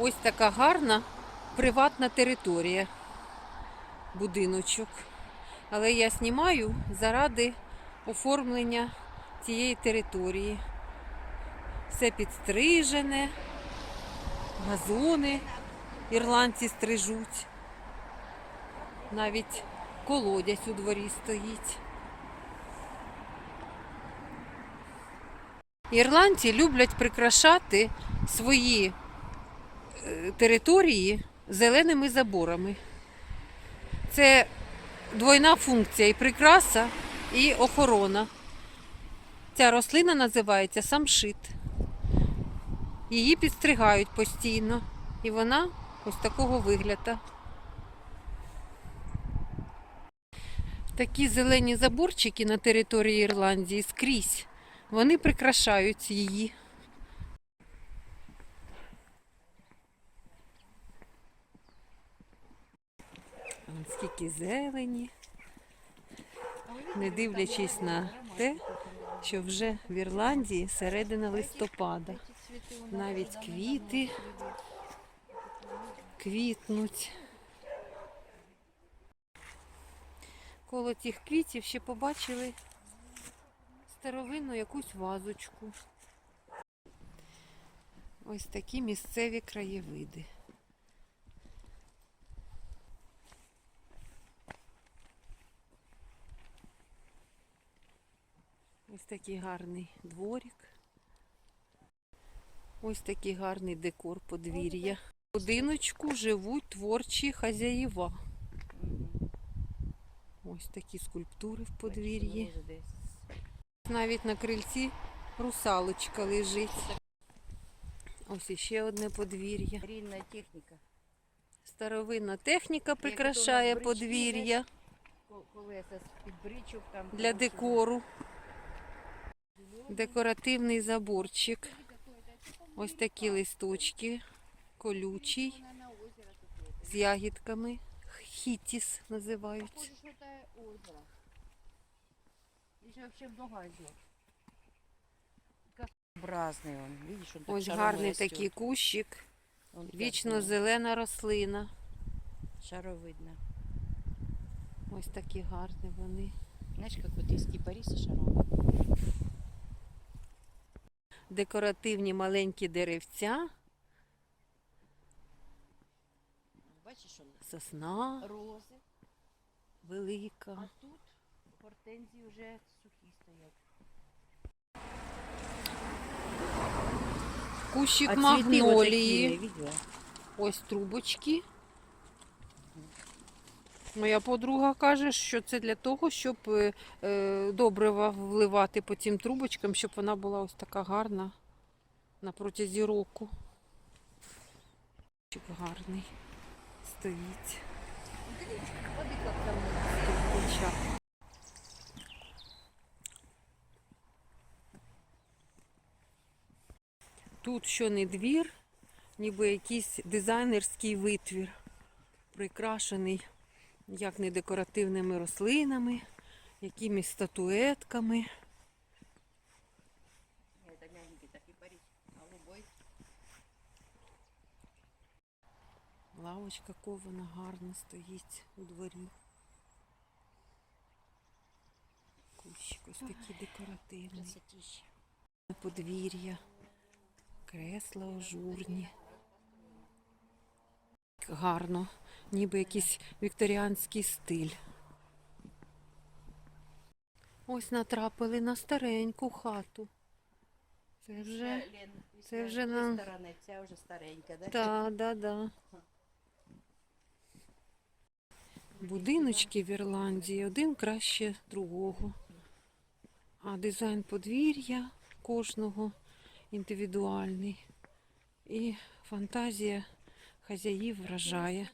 Ось така гарна приватна територія, будиночок. Але я знімаю заради оформлення цієї території. Все підстрижене, газони ірландці стрижуть. Навіть колодязь у дворі стоїть. Ірландці люблять прикрашати свої території зеленими заборами. Це двойна функція і прикраса, і охорона. Ця рослина називається самшит. Її підстригають постійно. І вона ось такого вигляду. Такі зелені заборчики на території Ірландії скрізь. Вони прикрашають її. Скільки зелені, не дивлячись на те, що вже в Ірландії середина листопада. Навіть квіти квітнуть. Коло цих квітів ще побачили старовинну якусь вазочку. Ось такі місцеві краєвиди. Ось такий гарний дворик. Ось такий гарний декор подвір'я. В будиночку живуть творчі хазяїва. Ось такі скульптури в подвір'ї. Навіть на крильці русалочка лежить. Ось іще одне подвір'я. Рільна техніка. Старовинна техніка прикрашає подвір'я Колеса з-під бричок там. для декору. Декоративний заборчик. Ось такі листочки, колючий, з ягідками. Хітіс називають. Ось гарний такий кущик, вічно зелена рослина. Шаровидно. Ось такі гарні вони. Знаешь, как вот из кипариса шаровый. Декоративні маленькі деревця, Бачиш, он сосна рози, велика. а тут гортензії вже сухі стоять. Кущик А магнолії. Ось трубочки. Моя подруга каже, що це для того, щоб е, е, добрива вливати по цим трубочкам, щоб вона була ось така гарна на протязі року. Кущик гарний стоїть. Тут що не двір, ніби якийсь дизайнерський витвір, прикрашений як не декоративними рослинами, якимись статуетками. Лавочка кована гарно стоїть у дворі. Кущик ось такий декоративний. Красотища. Подвір'я, кресла ажурні. Гарно, ніби якийсь вікторіанський стиль. Ось натрапили на стареньку хату. Це вже. Це вже на- сторони, ця вже старенька, да? Так, да, да. Будиночки в Ірландії один краще другого. А дизайн подвір'я кожного індивідуальний. І фантазія хазяїв вражає.